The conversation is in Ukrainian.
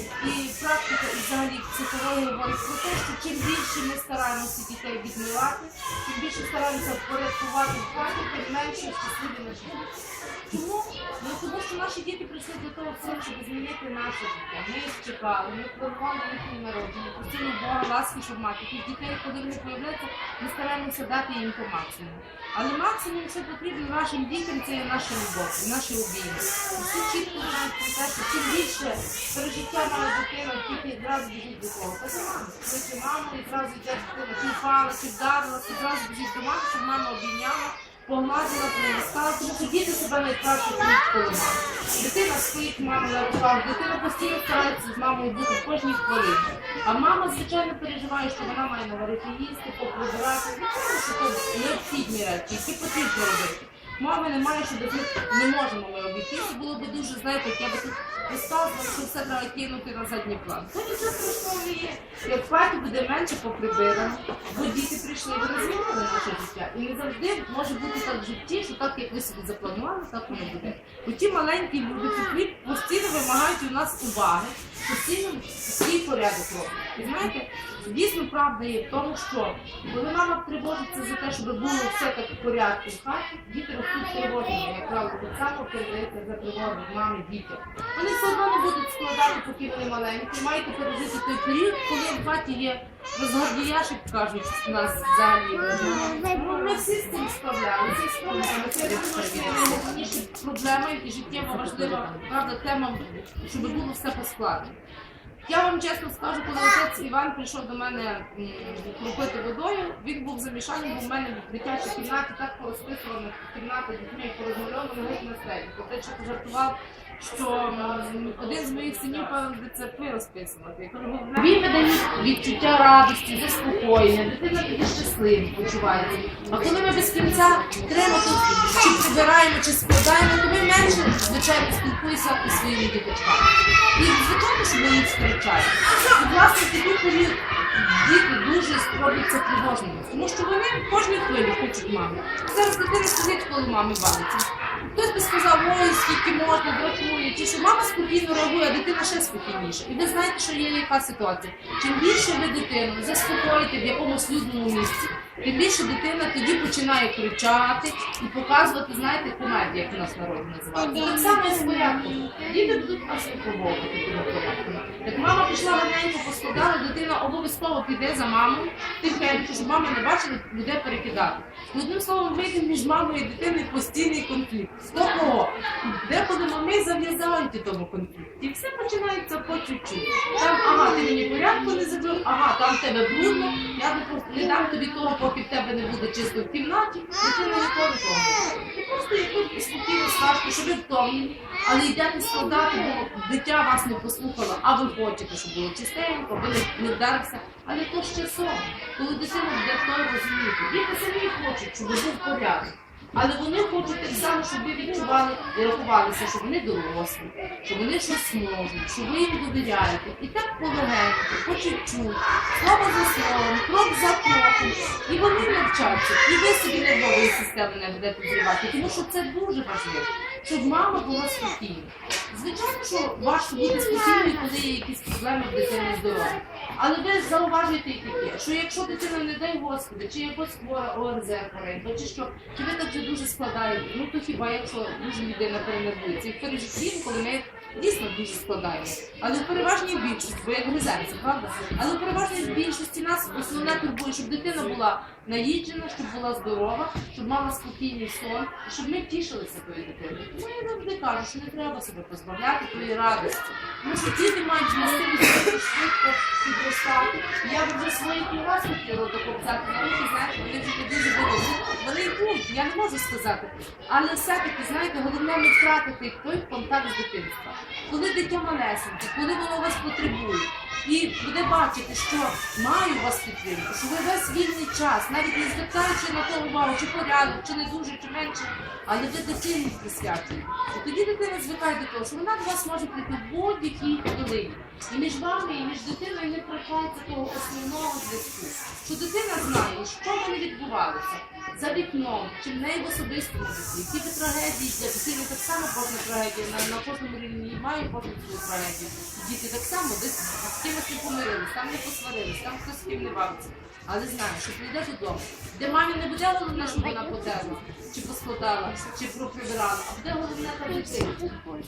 І практика і взагалі психологія говорить про те, що чим більше ми стараємося дітей відмивати, чим більше стараємося впорядкувати в хаті, тим менше щасливі наші діти. Чому? Ну тому що наші діти прийшли до того щоб змінити наше життя. Ми їх чекали, ми планували їхнє народження, просили Бога ласки, щоб мати тих дітей, коли вони появляються, ми стараємося дати їм по максимуму. Але максимум, що потрібно нашим дітям, це є наша любов, наші обійми. Всі чітко знають про те, що чим більше пережиття має дитина, тільки одразу біжить до кого. Це мама. Кличе маму і зразу йде дитина, чи впала, чи вдарила, і зразу біжить до мами, щоб мама обійняла, погладила, приласкала, тому що діти себе найкраще чують коли мама. Дитина стоїть мамі на руках, дитина постійно старається з мамою бути в кожній хвилині. А мама, звичайно, переживає, що вона має наварити їсти, поприбирати. Звичайно, що це необхідні речі, які потрібно робити. Мами немає, що них не можемо ми обійтися. Було б дуже, знаєте, як я би тут розказувала, що все треба кинути на задній план. То нічого страшного є. Як в буде менше поприбирано, бо діти прийшли, вони змінили наше життя. І не завжди може бути так в житті, що так, як ви собі запланували, так воно буде. Бо ті маленькі люди постійно вимагають у нас уваги, постійно свій порядок роблять. І знаєте, дійсно правда є в тому, що коли мама тривожиться за те, щоб було все так в порядку в хаті, діти ростуть тривожними, як правило, так само передається за тривогу мами дітям. Вони все одно не будуть складати, поки вони маленькі. Маєте пережити той період, коли в хаті є розгардіяшик, кажуть, у нас взагалі. Ну, ми всі справлялися і справляємося. Це проблеми проблема і життєво важлива правда тема, щоб було все поскладено. Я вам чесно скажу, коли отець Іван прийшов до мене кропити водою, він був замішаний, бо в мене в дитячій кімнаті так порозписувана кімната дітьми порозмальована геть на стелі. Отець ще пожартував, що один з моїх синів, певно, де це ви розписувати. Я кажу, «Головне, Він дають відчуття радості, заспокоєння, дитина тоді щаслива почувається. А коли ми без кінця треба тут чи прибираємо, чи складаємо, то ми менше, звичайно, спілкуємося із своїми діточками. І звичайно, що ми їх втрачаємо. І власне період діти дуже робляться тривожними, тому що вони в кожній хвилі хочуть мами. Зараз дитина сидить, коли мами бавиться. Хтось би сказав, ой, скільки можна, дратує, чи що мама спокійно реагує, а дитина ще спокійніше. І ви знаєте, що є яка ситуація. Чим більше ви дитину заспокоїте в якомусь людному місці, тим більше дитина тоді починає кричати і показувати, знаєте, комедію, як у нас в народі називається. Так само і з порядком. Діти будуть вас виховувати такими порядками. Як мама пішла раненько, поскладала, дитина обов'язково піде за мамою, тихенько, щоб мама не бачила, буде перекидати. Одним словом, вийде між мамою і дитиною постійний конфлікт. З того, деколи мами зав'язають у тому конфлікті. І все починається по чуть-чуть. Там, ага, ти мені порядку не забив, ага, там тебе брудно, я не, дам тобі того, поки в тебе не буде чисто в кімнаті, дитина ніколи того. Ти просто якось спокійно скажете, що ви втомлені, але йдете складати, бо дитя вас не послухало, а ви хочете, щоб було чистенько, ви не- не вдарився. Але то ще сон, коли дитина буде то розуміти. Діти самі хочуть, щоб був порядок. Але вони хочуть так само, щоб ви відчували і рахувалися, що вони дорослі, що вони щось можуть, що ви їм довіряєте. І так полегенько, по чуть-чуть, слово за словом, крок за кроком. І вони навчаться, і ви собі нервової системи не будете зривати, тому що це дуже важливо, щоб мама була спокійна. Звичайно, що важко бути спокійною, коли є якісь проблеми в дитини здоров'я. Але ви зауважуєте і таке, що якщо дитина, не дай Господи, чи якось хвора ОРЗ хворенька, чи що, чи ви так вже дуже складаєте, ну то хіба якщо дуже людина перенервується. І в пережитті, коли ми дійсно дуже складаємо. Але в переважній більшості, бо як гризається, правда? Але в переважній більшості нас основне турбує, щоб дитина була наїджена, щоб була здорова, щоб мала спокійний сон, щоб ми тішилися тою дитиною. Тому я завжди кажу, що не треба себе позбавляти тої радості. Що діти мають можливість швидко підростати. Я вже своїх і вас хотіла докопцяти на руки, знаєте, вони вже дуже були. Вони йдуть, я не можу сказати. Але все-таки, знаєте, головне не втратити той контакт з дитинства. Коли дитя малесеньке, коли воно вас потребує. І буде бачити, що маю вас підтримку, що ви весь вільний час, навіть не звертаючи на то увагу, чи порядок, чи не дуже, чи менше, але ви дитині присвячуєте. І тоді дитина звикає до того, що вона до вас може прийти в будь-якій хвилині. І між вами, і між дитиною не втрачається того основного зв'язку. Що дитина знає, що вони відбувалися за вікном, чи в неї в особистому житті, би трагедії для дитини так само кожна трагедія, на, на кожному рівні має кожну свою трагедію. Діти так само десь з кимось не помирились, там не посварились, там хтось з ким не бавиться. Але знає, що прийде додому, де мамі не буде головне, щоб вона подерла, чи поскладала, чи проприбирала, а буде головне та дитина.